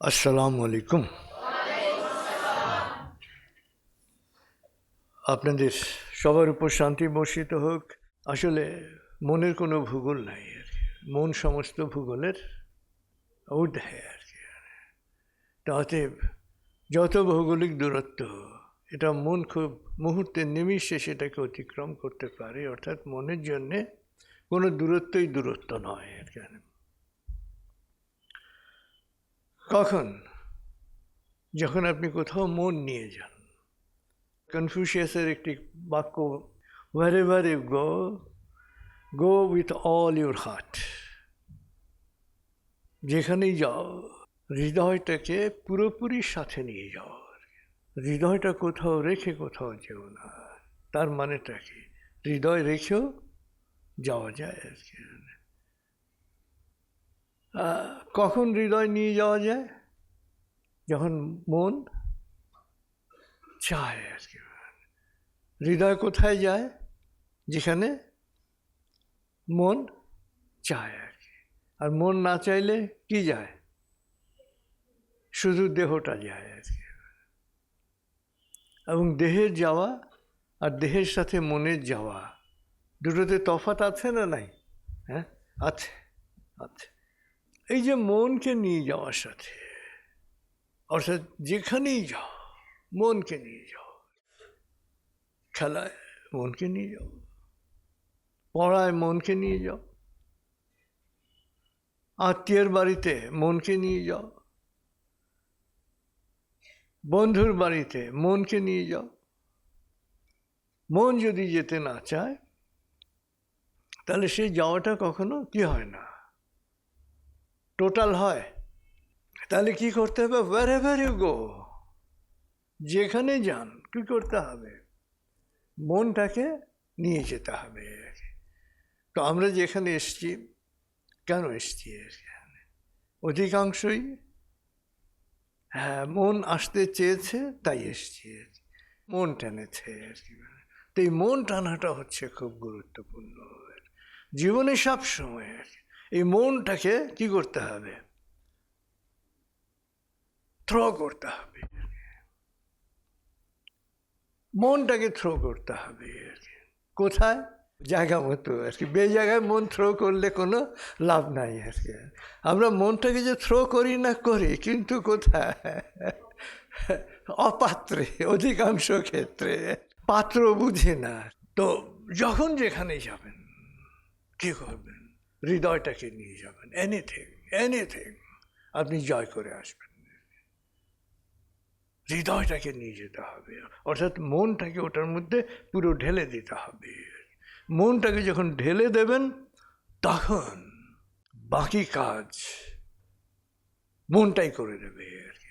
আসসালামু আলাইকুম। আপনাদের সবার উপর শান্তি বর্ষিত হোক। আসলে মনের কোনো ভূগোল নাই আর কি। মন সমস্ত ভূগোলের ঊর্ধ্বে আর কি। তাতে যত ভৌগোলিক দূরত্ব, এটা মন খুব মুহূর্তে নিমিষে সেটাকে অতিক্রম করতে পারে, অর্থাৎ মনের জন্যে কোনো দূরত্বই দূরত্ব নয় আর কি। কখন? যখন আপনি কোথাও মন নিয়ে যান। কনফিউশিয়াসের একটি বাক্য wherever you go go with all your heart যেখানেই যাও, হৃদয়টাকে পুরোপুরি সাথে নিয়ে যাও। হৃদয়টা কোথাও রেখে কোথাও যেও না। তার মানেটা কি? হৃদয় রেখেও যাওয়া যায় আর কি। কখন হৃদয় নিয়ে যাওয়া যায়? যখন মন চায় আর কি। হৃদয় কোথায় যায়? যেখানে মন চায় আর কি। আর মন না চাইলে কি যায়? শুধু দেহটা যায় আর কি। এবং দেহের যাওয়া আর দেহের সাথে মনের যাওয়া, দুটোতে তফাৎ আছে না নাই? হ্যাঁ? আছে আছে। এই যে মনকে নিয়ে যাওয়ার সাথে, অর্থাৎ যেখানেই যাও, মনকে নিয়ে যাও। খেলায় মনকে নিয়ে যাও, পড়ায় মনকে নিয়ে যাও, আত্মীয়ের বাড়িতে মনকে নিয়ে যাও, বন্ধুর বাড়িতে মনকে নিয়ে যাও। মন যদি যেতে না চায়, তাহলে সেই যাওয়াটা কখনো কি হয় না? টোটাল হয়। তাহলে কি করতে হবে? ওয়ার এভার ইউ গো যেখানে যান, কি করতে হবে? মনটাকে নিয়ে যেতে হবে। তো আমরা যেখানে এসছি, কেন এসছি এখানে? অধিকাংশই হ্যাঁ মন আসতে চেয়েছে, তাই এসছি মন টেনেছে আর কি। তো এই মন টানাটা হচ্ছে খুব গুরুত্বপূর্ণ। জীবনে সব সময় আর কি। এই মনটাকে কি করতে হবে? থ্রো করতে হবে। মনটাকে থ্রো করতে হবে। আর কি কোথায়? জায়গা মতো আর কি। বে জায়গায় মন থ্রো করলে কোনো লাভ নাই আর কি। আমরা মনটাকে যে থ্রো করি না করি, কিন্তু কোথায়? অপাত্রে, অধিকাংশ ক্ষেত্রে। পাত্র বুঝে না। তো যখন যেখানে যাবেন, কি করবেন? হৃদয়টাকে নিয়ে যাবেন। এনিথিং এনিথিং আপনি জয় করে আসবেন। হৃদয়টাকে নিয়ে যেতে হবে। অর্থাৎ মনটাকে ওটার মধ্যে পুরো ঢেলে দিতে হবে। মনটাকে যখন ঢেলে দেবেন, তখন বাকি কাজ মনটাই করে দেবে। আর